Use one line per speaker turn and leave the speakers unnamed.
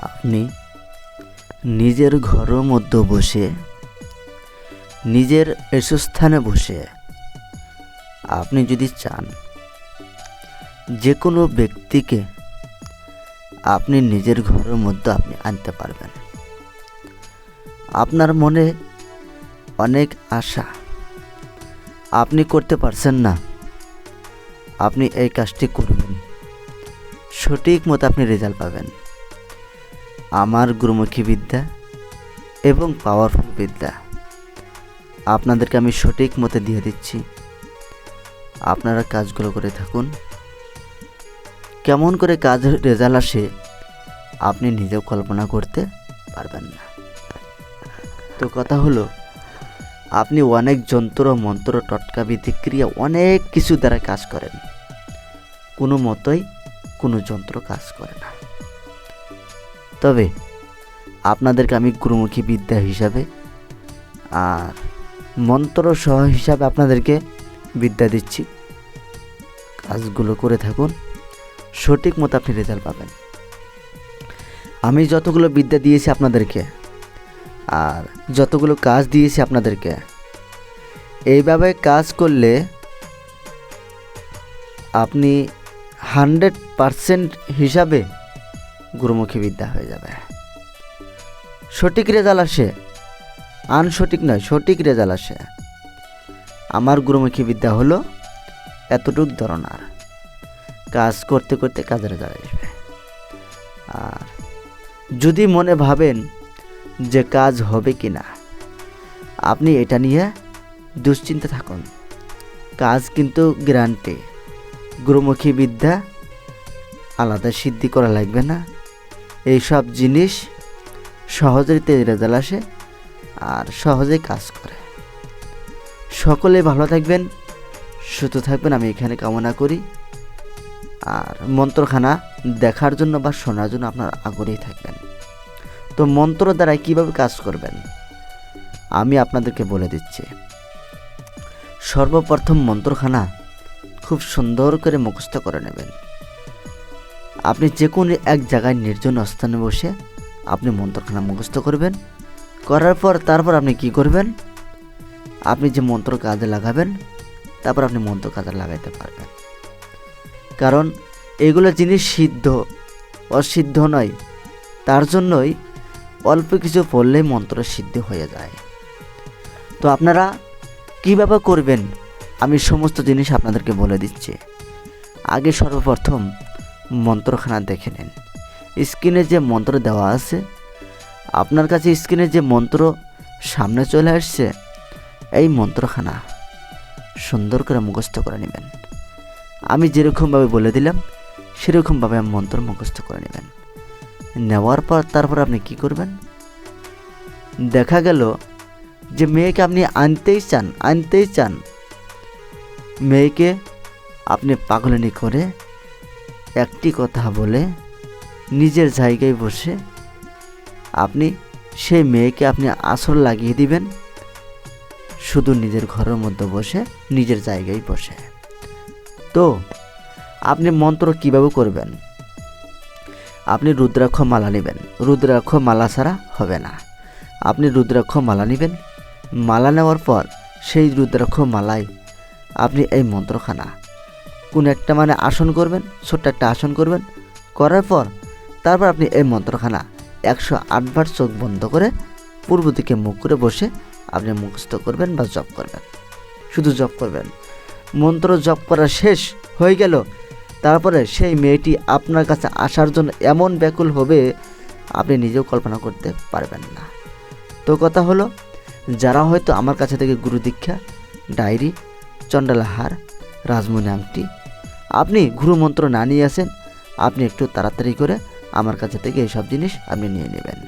আপনি নিজের ঘরের মধ্যে বসে, নিজের এসস্থানে বসে আপনি যদি চান যে কোনো ব্যক্তিকে আপনি নিজের ঘরের মধ্যে আপনি আনতে পারবেন। আপনার মনে অনেক আশা। আপনি করতে পারছেন না। আপনি এই কাজটি করবেন। সঠিক মতো আপনি রেজাল্ট পাবেন। আমার গুরুমুখী বিদ্যা এবং পাওয়ারফুল বিদ্যা। আপনাদেরকে আমি সঠিক মতে দিয়ে দিচ্ছি। আপনারা কাজগুলো করে থাকুন। কেমন করে কাজ রেজাল্ট আসে আপনি নিজেও কল্পনা করতে পারবেন না। তো কথা হলো, আপনি অনেক যন্ত্র, মন্ত্র, টটকা, বিধিক্রিয়া অনেক কিছু দ্বারা কাজ করেন। কোনো মতোই কোনো যন্ত্র কাজ করে না। তবে আপনাদেরকে আমি গুরুমুখী বিদ্যা হিসাবে আর মন্ত্র সহ হিসাবে আপনাদেরকে বিদ্যা দিচ্ছি। কাজগুলো করে থাকুন, সঠিক মতো আপনি রেজাল্ট পাবেন। আমি যতগুলো বিদ্যা দিয়েছি আপনাদেরকে আর যতগুলো কাজ দিয়েছি আপনাদেরকে, এইভাবে কাজ করলে আপনি হান্ড্রেড পারসেন্ট হিসাবে গুরুমুখী বিদ্যা হয়ে যাবে। সঠিক রেজাল্ট আসে। আনসঠিক নয়, সঠিক রেজাল্ট আসে। আমার গুরুমুখী বিদ্যা হলো এতটুক ধরনার। কাজ করতে করতে কাজের রেজাল্ট আসবে। আর যদি মনে ভাবেন যে কাজ হবে কি না আপনি এটা নিয়ে দুশ্চিন্তা থাকুন। কাজ কিন্তু গ্যারান্টি। গুরুমুখী বিদ্যা আলাদা সিদ্ধি করা লাগবে না। এই সব জিনিস সহজেই রেজাল্ট আসে আর সহজেই কাজ করে। সকলে ভালো থাকবেন, সুস্থ থাকবেন, আমি এখানে কামনা করি। আর মন্ত্রখানা দেখার জন্য বা শোনার জন্য আপনার আগ্রহী থাকবেন। তো মন্ত্র দ্বারা কীভাবে কাজ করবেন, আমি আপনাদেরকে বলে দিচ্ছি। সর্বপ্রথম মন্ত্রখানা খুব সুন্দর করে মুখস্থ করে নেবেন। আপনি যে কোনো এক জায়গায় নির্জন স্থানে বসে আপনি মন্ত্রখানা মুখস্থ করবেন। করার পর তারপর আপনি কি করবেন? আপনি যে মন্ত্র কাজে লাগাবেন, তারপর আপনি মন্ত্র কাজে লাগাইতে পারবেন। কারণ এগুলো জিনিস সিদ্ধ, অসিদ্ধ নয়। তার জন্যই অল্প কিছু পড়লেই মন্ত্র সিদ্ধ হয়ে যায়। তো আপনারা কীভাবে করবেন? আমি সমস্ত জিনিস আপনাদেরকে বলে দিচ্ছি। আগে সর্বপ্রথম মন্ত্রখানা দেখে নিন। স্ক্রিনে যে মন্ত্র দেওয়া আছে, আপনার কাছে স্ক্রিনে যে মন্ত্র সামনে চলে আসছে, এই মন্ত্রখানা সুন্দর করে মুখস্থ করে নেবেন। আমি যেরকমভাবে বলে দিলাম, সেরকমভাবে মন্ত্র মুখস্থ করে নেবেন। নেওয়ার পর তারপর আপনি কি করবেন? দেখা গেল যে মেয়েকে আপনি আনতেই চান আনতেই চান। মেয়েকে আপনি পাগলানি করে একটি কথা বলে নিজের জায়গায় বসে আপনি সেই মেয়েকে আপনি আসর লাগিয়ে দিবেন। শুধু নিজের ঘরের মধ্যে বসে, নিজের জায়গায় বসে। তো, আপনি মন্ত্র কীভাবে করবেন? আপনি রুদ্রাক্ষ মালা নেবেন। রুদ্রাক্ষ মালা ছাড়া হবে না। আপনি রুদ্রাক্ষ মালা নেবেন। মালা নেওয়ার পর সেই রুদ্রাক্ষ মালায় আপনি এই মন্ত্রখানা কোন একটা মানে আসন করবেন, ছোট্ট একটা আসন করবেন, করার পর তারপর আপনি এই মন্ত্রখানা একশো আটবার চোখ বন্ধ করে পূর্ব দিকে মুখ করে বসে আপনি মুখস্থ করবেন বা জপ করবেন। শুধু জপ করবেন। মন্ত্র জপ করা শেষ হয়ে গেল। তারপরে সেই মেয়েটি আপনার কাছে আসার জন্য এমন ব্যাকুল হবে, আপনি নিজেও কল্পনা করতে পারবেন না। তো কথা হলো, যারা হয়তো আমার কাছে থেকে গুরু দীক্ষা, ডায়েরি, চণ্ডালাহার, রাজমণি আংটি আপনি গুরু মন্ত্র না নিয়ে আসেন, আপনি একটু তাড়াতাড়ি করে আমার কাছে থেকে এইসব জিনিস আপনি নিয়ে নেবেন।